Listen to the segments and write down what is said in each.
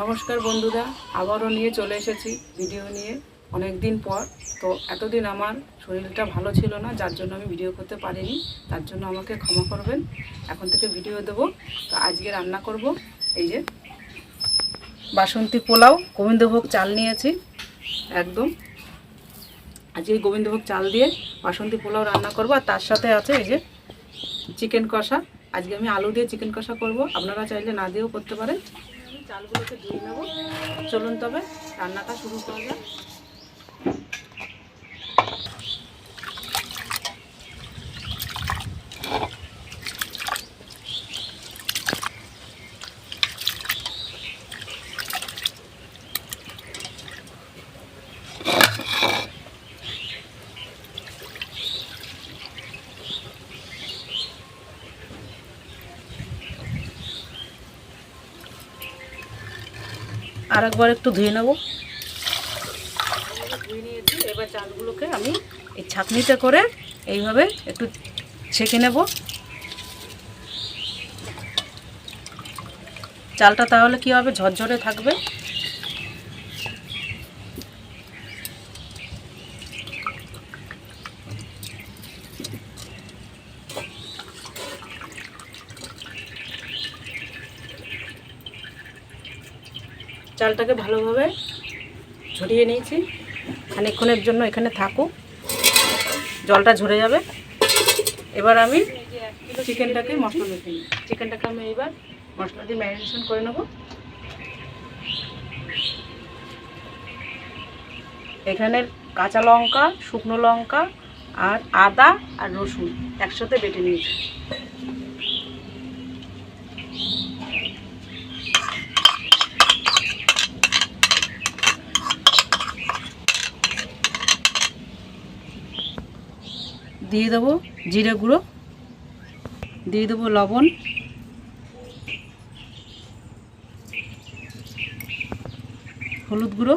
নমস্কার বন্ধুরা, আবারও নিয়ে চলে এসেছি ভিডিও নিয়ে অনেক দিন পর। তো এতদিন আমার শরীরটা ভালো ছিল না, যার জন্য আমি ভিডিও করতে পারিনি, তার জন্য আমাকে ক্ষমা করবেন। এখন থেকে ভিডিও দেব। তো আজকে রান্না করব এই যে বাসন্তী পোলাও, গোবিন্দভোগ চাল নিয়েছি, একদম। আজকে গোবিন্দভোগ চাল দিয়ে বাসন্তী পোলাও রান্না করব, আর তার সাথে আছে এই যে চিকেন কষা। আজকে আমি আলু দিয়ে চিকেন কষা করব, আপনারা চাইলে না দিয়েও করতে পারেন। চালগুলোকে ধুয়ে নেব। চলুন তবে রান্নাটা শুরু করা যাক। আর একবার একটু ধুয়ে নেব। ধুয়ে নিয়েছি এবার চালগুলোকে আমি এই ছাঁকনিতে করে এইভাবে একটু ছেঁকে নেব। চালটা তাহলে কি হবে? ঝরঝরে থাকবে। চালটাকে ভালোভাবে ঝরিয়ে নিয়েছি। খানিকক্ষণের জন্য এখানে থাকুক। জলটা ঝরে যাবে। এবার আমি চিকেনটাকে মশলা মেখে নিই চিকেনটাকে আমি এইবার মশলা দিয়ে ম্যারিনেশন করে নেব। এখানে কাঁচা লঙ্কা, শুকনো লঙ্কা আর আদা আর রসুন একসাথে বেটে নিয়েছি। দিয়ে দেবো জিরে গুঁড়ো, দিয়ে দেবো লবণ। হলুদ গুঁড়ো,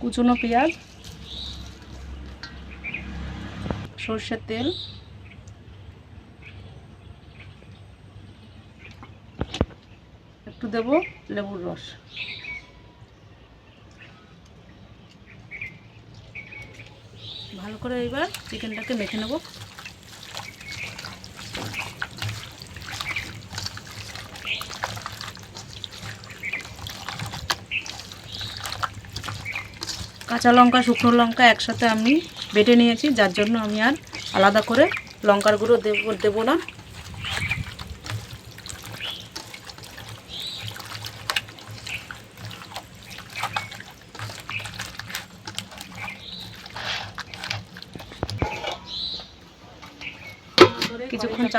কুচনো পেঁয়াজ, সর্ষের তেল, একটু দেবো লেবুর রস। ভালো করে এবার চিকেনটাকে মেখে নেব। কাঁচা লঙ্কা, শুকনো লঙ্কা একসাথে আমি বেটে নিয়েছি, যার জন্য আমি আর আলাদা করে লঙ্কার গুঁড়ো দেব দেবো না।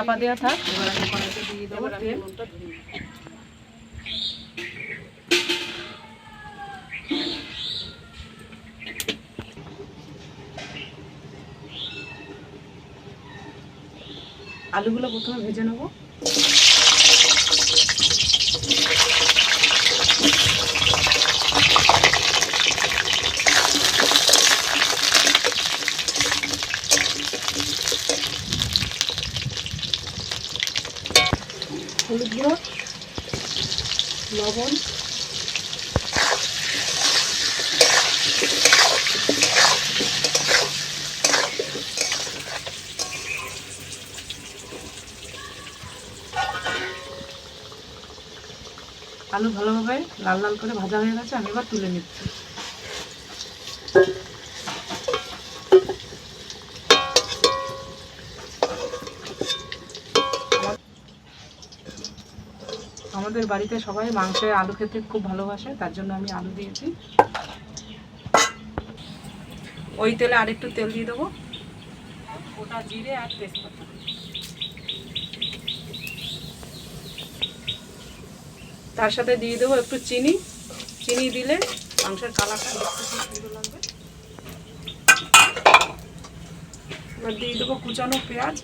চাপা দেওয়া থাক। আলুগুলো প্রথমে ভেজে নেব। হলুদ গুঁড়ো, লবণ। আলু ভালোভাবে লাল লাল করে ভাজা হয়ে গেছে, আমি এবার তুলে নিচ্ছি। আমাদের বাড়িতে সবাই মাংসে আলু খেতে খুব ভালোবাসে, তার জন্য আমি আলু দিয়েছি। ওই তেলে আরেকটু তেল দিয়ে দেবো। ওটা জিরে আর তেজপাতা। তার সাথে দিয়ে দেবো একটু চিনি। চিনি দিলে মাংসের কালারটা দেখতে খুব সুন্দর লাগবে। এবার দিয়ে দেবো কুচানো পেঁয়াজ।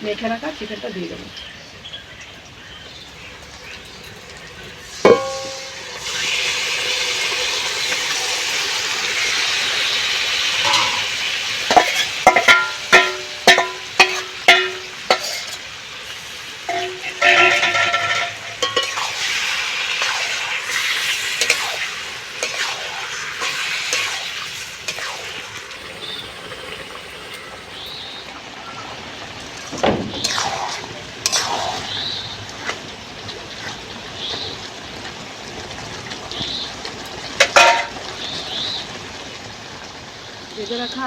মেখে রাখা চিকেনটা দিয়ে দেবো।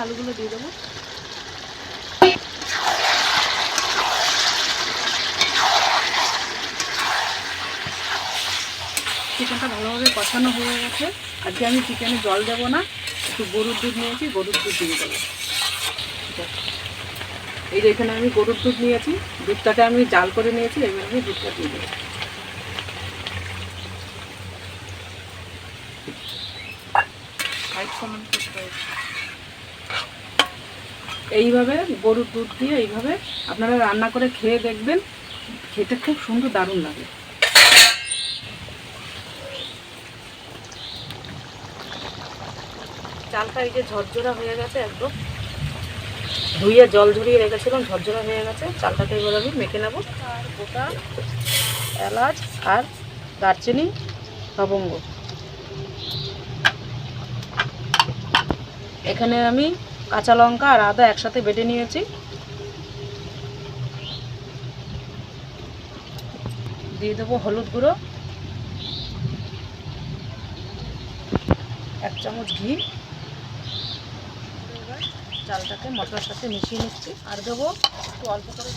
আলুগুলো দিয়ে দেবো। চিকেনটা ভালোভাবে কষানো হয়ে গেছে। আজকে আমি চিকেনে জল দেবো না, একটু গরুর দুধ নিয়েছি, গরুর দুধ দিয়ে দেবো। এই যে এখানে আমি গরুর দুধ নিয়েছি, দুধটাকে আমি জাল করে নিয়েছি, এবার আমি দুধটা দিয়ে দেবো। এইভাবে গরুর দুধ দিয়ে এইভাবে আপনারা রান্না করে খেয়ে দেখবেন, খেতে খুব সুন্দর দারুণ লাগে। চালটা এই যে ঝরঝরা হয়ে গেছে একদম। ধুইয়ে জল ঝরিয়ে রেখেছিলাম, ঝরঝরা হয়ে গেছে। চালটাকে এবার আমি মেখে নেব। আর গোটা এলাচ আর দারচিনি, লবঙ্গ। এখানে আমি কাঁচা লঙ্কা আর আদা একসাথে বেটে নিয়েছি। দিয়ে দেবো হলুদ গুঁড়ো। এক চামচ ঘি। চালটাকে মশলার সাথে মিশিয়ে নিচ্ছি। আর দেবো একটু অল্প করে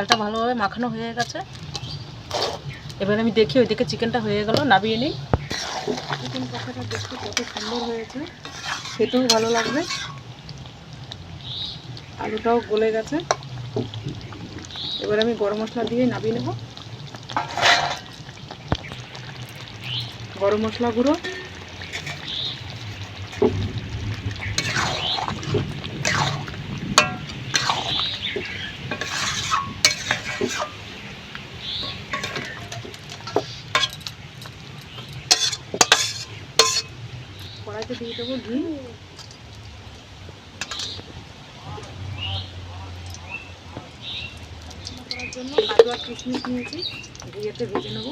চালটা ভালোভাবে মাখানো হয়ে গেছে। এবার আমি দেখি ওইদিকে চিকেনটা হয়ে গেল, নাবিয়ে নিই। চিকেন কষাটা দেখতে কত সুন্দর হয়েছে। খেতেও ভালো লাগবে। আলুটাও গলে গেছে। এবার আমি গরম মশলা দিয়ে নাবিয়ে নেব। গরম মশলা গুঁড়ো। কড়াইতে দিয়ে দেবো ঘি। করার জন্য কাজু আর কিশমিশ নিয়েছি ঘিয়েতে ভেজে নেব।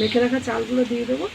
মেখে রাখা চালগুলো দিয়ে দেবো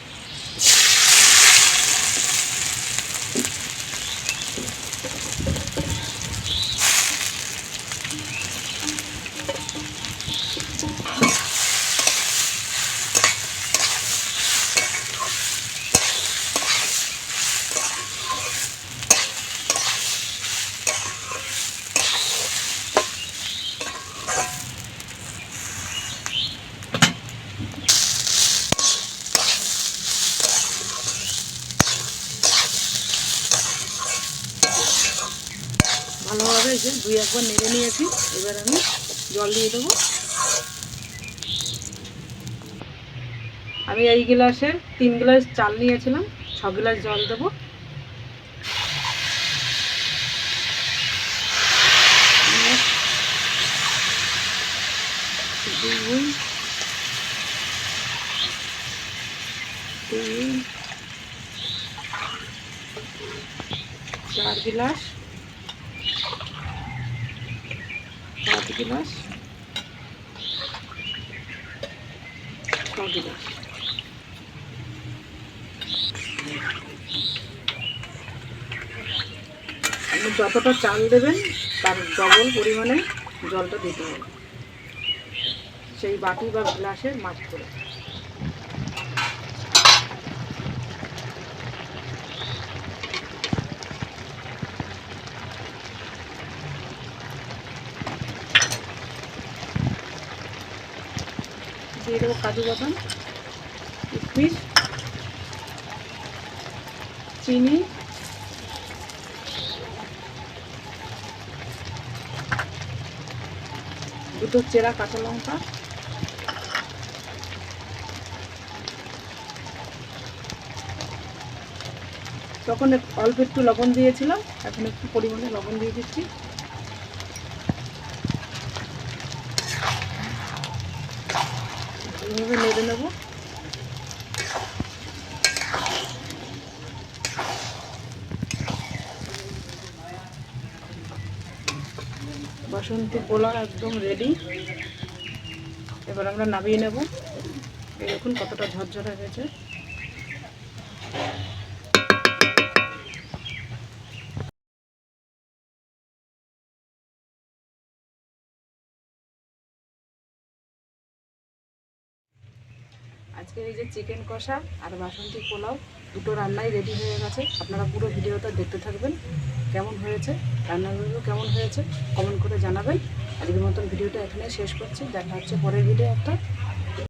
ভালোভাবে এই যে দুই একবার নেড়ে নিয়েছি। এবার আমি জল দিয়ে দেবো। আমি এই গ্লাসের তিন গ্লাস চাল নিয়েছিলাম, ছ গ্লাস জল দেবো। চার গ্লাস। পাঁচ গ্লাস আপনি যতটা চাল দেবেন তার ডবল পরিমাণে জলটা দিতে হবে। সেই বাটি বা গ্লাসে মাছ করে দিয়ে দেবো কাজু বাদাম, কিশমিশ, চিনি, দুটো চেরা কাঁচা লঙ্কা, তখন অল্প একটু লবণ দিয়েছিলাম, এখন একটু পরিমাণে লবণ দিয়ে দিচ্ছি। এইভাবে নেড়ে নেব। বাসন্তী পোলাও একদম রেডি এবার আমরা নামিয়ে নেব। দেখুন কতটা ঝরঝরে হয়েছে। আজকে এই যে চিকেন কষা আর বাসন্তী পোলাও দুটো রান্নাই রেডি হয়ে গেছে। আপনারা পুরো ভিডিওটা দেখতে থাকবেন, কেমন হয়েছে রান্নাগুলো কেমন হয়েছে কমেন্ট করে জানাবেন। আজকের মতন ভিডিওটা এখানে শেষ করছি। দেখা হচ্ছে পরের ভিডিও একটা